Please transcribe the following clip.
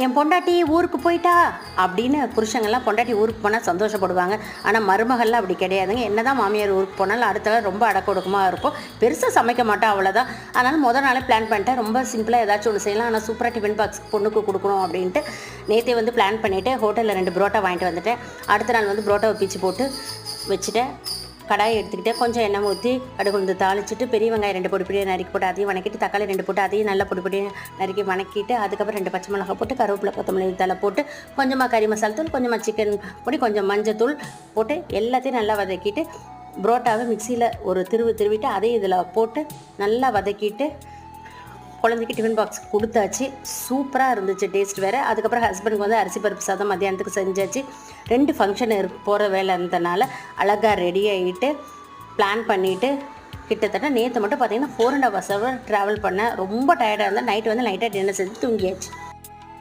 என் பொண்டாட்டி ஊருக்கு போயிட்டா? அப்படின்னு புருஷங்கள்லாம் பொண்டாட்டி ஊருக்கு போனால் சந்தோஷப்படுவாங்க. ஆனால் மருமகள்லாம் அப்படி கிடையாதுங்க. என்ன தான் மாமியார் ஊருக்கு போனாலும் அடுத்த நாள் ரொம்ப அடக்கொடுக்கமாக இருக்கும். பெருசாக சமைக்க மாட்டோம் அவ்வளோதான் அதனால் முத நாளே பிளான் பண்ணிட்டேன். ரொம்ப சிம்பிளாக ஏதாச்சும் ஒன்று செய்யலாம். ஆனால் சூப்பராக டிஃபன் பாக்ஸ் பொண்ணுக்கு கொடுக்கணும் அப்படின்ட்டு நேற்றே வந்து பிளான் பண்ணிவிட்டு ஹோட்டலில் ரெண்டு புரோட்டா வாங்கிட்டு வந்துட்டேன். அடுத்த நாள் வந்து புரோட்டாவை பிச்சு போட்டு வச்சுட்டேன். கடாயை எடுத்துக்கிட்டு கொஞ்சம் எண்ணெய் ஊற்றி கடுகு வந்து தாளிச்சிட்டு பெரிய வெங்காயம் ரெண்டு பொடி பொடியாக நறுக்கி போட்டு அதையும் வணக்கிட்டு தக்காளி ரெண்டு போட்டு அதையும் நல்லா பொடி பொடியாக நறுக்கி வணக்கிட்டு அதுக்கப்புறம் ரெண்டு பச்சை மிளகாய் போட்டு கருவேப்பிலை கொத்தமல்லி தலை போட்டு கொஞ்சமாக கறி மசாலா தூள் கொஞ்சமாக சிக்கன் பொடி கொஞ்சம் மஞ்சத்தூள் போட்டு எல்லாத்தையும் நல்லா வதக்கிட்டு புரோட்டாவை மிக்சியில் ஒரு திருவு திருவிட்டு அதையும் இதில் போட்டு நல்லா வதக்கிட்டு குழந்தைக்கு டிஃபன் பாக்ஸ் கொடுத்தாச்சு. சூப்பராக இருந்துச்சு டேஸ்ட் வேறு. அதுக்கப்புறம் ஹஸ்பண்டுக்கு வந்து அரிசி பருப்பு சாதம் மத்தியானத்துக்கு செஞ்சாச்சு. ரெண்டு ஃபங்க்ஷன் போகிற வேலை இருந்தனால அழகாக ரெடி ஆகிட்டு பிளான் பண்ணிவிட்டு கிட்டத்தட்ட நேற்று மட்டும் பார்த்தீங்கன்னா four and hours hour travel பண்ணேன். ரொம்ப டயர்டாக இருந்தேன். நைட்டு வந்து லைட்டாக டின்னர் செஞ்சு தூங்கியாச்சு.